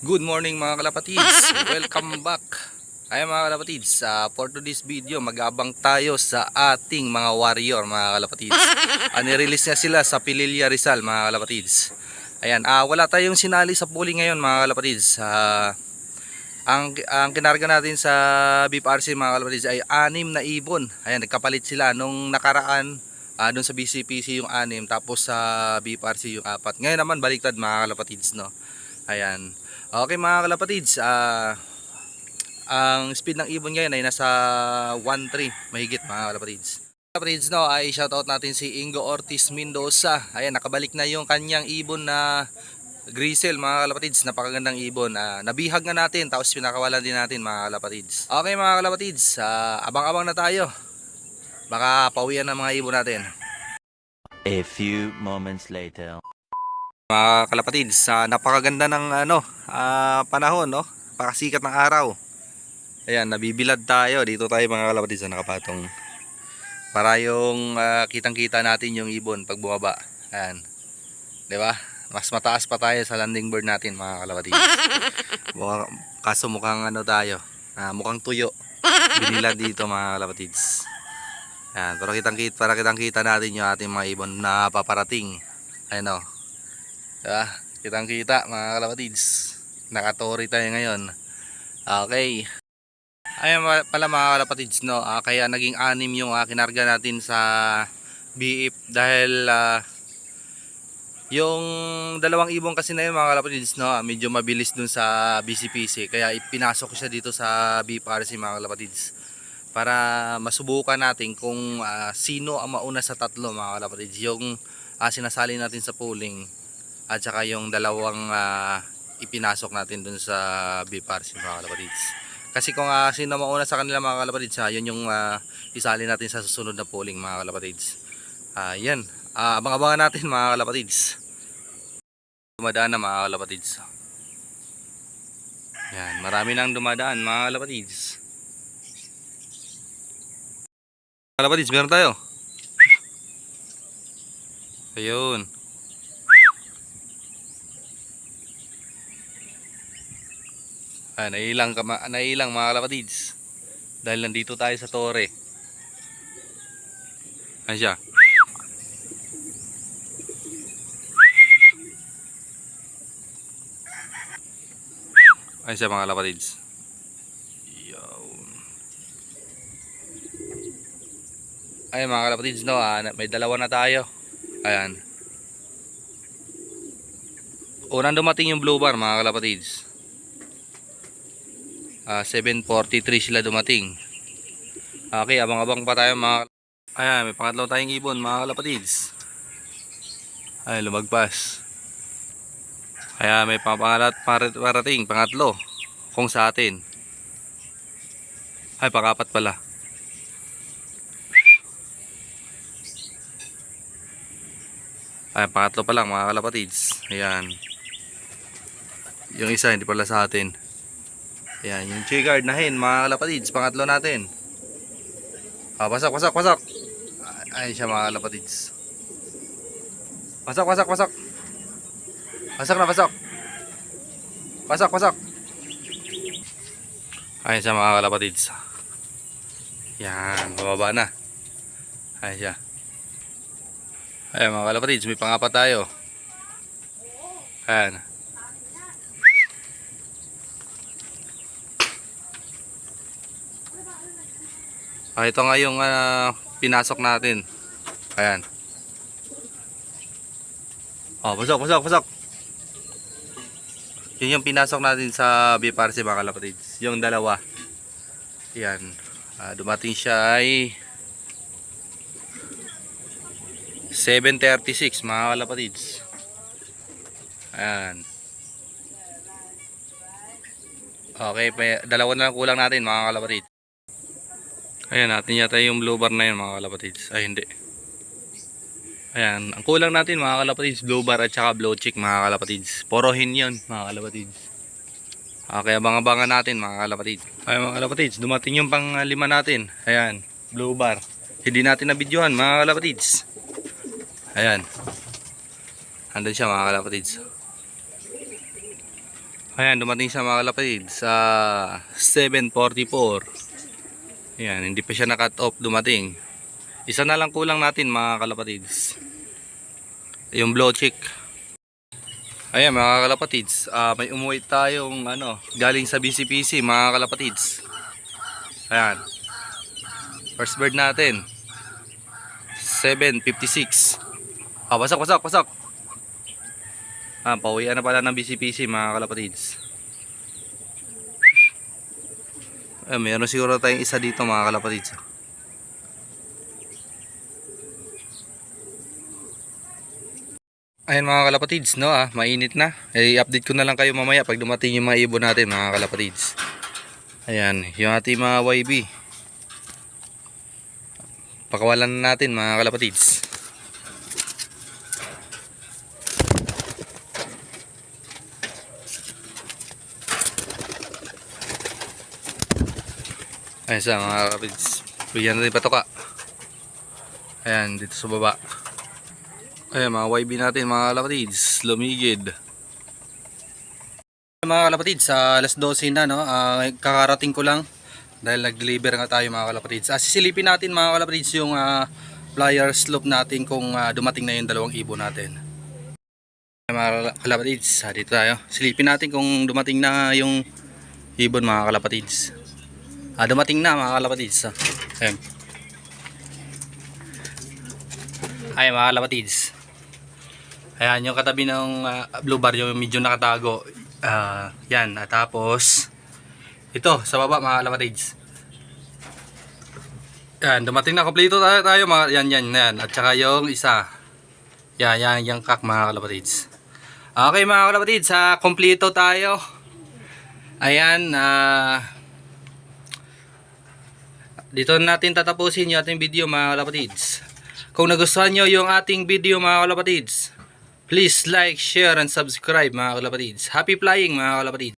Good morning mga kalapatids. Welcome back. Ay mga kalapatids, uh, for today's video magabang tayo sa ating mga warrior mga kalapatids. Uh, nirelease niya sila sa Pililla Rizal mga kalapatids. Ayan, ah wala tayong sinali sa pooling ngayon mga kalapatids. Ah, ang, ang kinarga natin sa Beef RC mga kalapatids ay anim na ibon. Ayan, nagkapalit sila nung nakaraan ah doon sa BCPC yung anim tapos sa Beef RC yung apat. Ngayon naman baliktad mga kalapatids no. Ayan. Okay mga kalapatids, ah ang speed ng ibon ngayon ay nasa 1.3 mahigit mga kalapatids. Kalapatids no, ay shoutout natin si Ingo Ortiz Mendoza. Ayan, nakabalik na yung kanyang ibon na Grisel mga kalapatids, napakagandang ibon. Ah, nabihag na natin, tapos pinakawalan din natin mga kalapatids. Okay mga kalapatids, ah, abang-abang na tayo. Baka pawian ng mga ibon natin. A few moments later. Mga kalapatids, sa napakaganda ng ano, ah, panahon, no? Pakasikat ng araw. Ayan, nabibilad tayo. Dito tayo mga kalapatids sa nakapatong. Para yung ah, kitang-kita natin yung ibon pag bumaba. Ayan. 'Di ba? Mas mataas pa tayo sa landing board natin mga kalapatids. Mukha, kaso mukhang ano tayo, ah, mukhang tuyo. Binilad dito mga kalapatids. Ayan, pero kitang-kita para kitang-kita natin yung ating mga ibon na paparating. Ayan o. Diba? Kitang kita mga kalapatids. Nakatori tayo ngayon. Okay. Ayan pala mga kalapatids no. Ah, kaya naging anim yung ah, kinarga natin sa BF dahil ah, yung dalawang ibon kasi na yun mga kalapatids no, medyo mabilis dun sa BCPC kaya ipinasok ko siya dito sa BFRC mga kalapatids para masubukan natin kung ah, sino ang mauna sa tatlo mga kalapatids yung ah, sinasali natin sa polling at saka yung dalawang ah, ipinasok natin dun sa BPRC mga kalapatids. Kasi kung ah, sino mauna sa kanila mga kalapatids, ha, yun yung ah, isali natin sa susunod na polling mga kalapatids. Ah, yan. Ah, abang-abangan natin mga kalapatids. Dumadaan na mga kalapatids. Yan, marami nang dumadaan mga kalapatids. Kalapatids, meron tayo. Ayun. Ah, nailang, kama, nailang mga kalapatids. Dahil nandito tayo sa tore. Ayan siya. Ayan siya mga kalapatids. Ayan mga kalapatids no, ah, may dalawa na tayo. Ayan. Unang dumating yung blue bar mga kalapatids. Ah, 7.43 sila dumating. Okay, abang-abang pa tayo mga Ayan, may pangatlo tayong ibon mga kalapatids. Ay, lumagpas. Kaya may papangalat parat- parating, pangatlo. Kung sa atin. Ay, pakapat pala. Ay, pangatlo pa lang mga kalapatids. Ayan. Yung isa hindi pala sa atin. Ayan, yung G-guard na hen, mga kalapatids, pangatlo natin. Ah, wasak, wasak, wasak. Ay, siya mga kalapatids. Wasak, wasak, wasak. Wasak na, wasak. Wasak, wasak. Ay, siya mga kalapatids. Yan, bababa na. Ay, siya. Ay, mga kalapatids, may pangapat tayo. Ayan. Ah, ito nga yung ah, pinasok natin. Ayan. Oh, pasok, pasok, pasok. Yun yung pinasok natin sa BPRC mga kalapatids. Yung dalawa. Yan. Ah, dumating siya ay 7.36 mga kalapatids. Ayan. Okay, pa- dalawa na lang kulang natin mga kalapatids. Ayan, natin yata yung blue bar na yun mga kalapatids. Ay, hindi. Ayan, ang kulang natin mga kalapatids, blue bar at saka blue chick mga kalapatids. Porohin yun mga kalapatids. Okay, abang-abangan natin mga kalapatids. Ayan mga kalapatids, dumating yung pang ah, lima natin. Ayan, blue bar. Hindi natin na videohan mga kalapatids. Ayan. Andun siya mga kalapatids. Ayan, dumating siya mga kalapatid sa 7.44. Ayan, hindi pa siya na-cut off dumating. Isa na lang kulang natin mga kalapatids. Yung blow check. Ayan mga kalapatids, ah, may umuwi tayong ano, galing sa BCPC mga kalapatids. Ayan. First bird natin. 7.56. Ah, wasak, wasak, wasak. Ah, pauwian na pala ng BCPC mga kalapatids. Eh, meron siguro tayong isa dito mga kalapatids. Ayan mga kalapatids, no ah, mainit na. Eh, update ko na lang kayo mamaya pag dumating yung mga ibon natin mga kalapatids. Ayan, yung ating mga YB. Pakawalan na natin mga kalapatids. Ayan sa mga kalapatids. Bigyan natin patoka. Ayan, dito sa baba. Ayan, mga YB natin, mga kalapatids. Lumigid. Mga kalapatids, sa alas 12 na, no? Ah, kakarating ko lang. Dahil nag-deliver nga tayo, mga kalapatids. Ah, sisilipin natin, mga kalapatids, yung ah, flyer slope natin kung ah, dumating na yung dalawang ibon natin. Mga kala- kalapatids, ah, dito tayo. Silipin natin kung dumating na yung ibon, mga kalapatids. Ah, dumating na, mga kalapatids. Ah. Ayan. Ay, mga kalapatids. Ayan, yung katabi ng ah, blue bar, yung medyo nakatago. Ah, yan, at tapos, ito, sa baba, mga kalapatids. Yan, dumating na, kompleto tayo, tayo mga, yan, yan, yan. At saka yung isa. Yan, yan, yung kak, mga kalapatids. Okay, mga kalapatids, sa kompleto tayo. Ayan, ah, dito natin tatapusin yung ating video, mga kalapatids. Kung nagustuhan nyo yung ating video mga kalapatids, please like, share, and subscribe mga kalapatids. Happy flying mga kalapatids.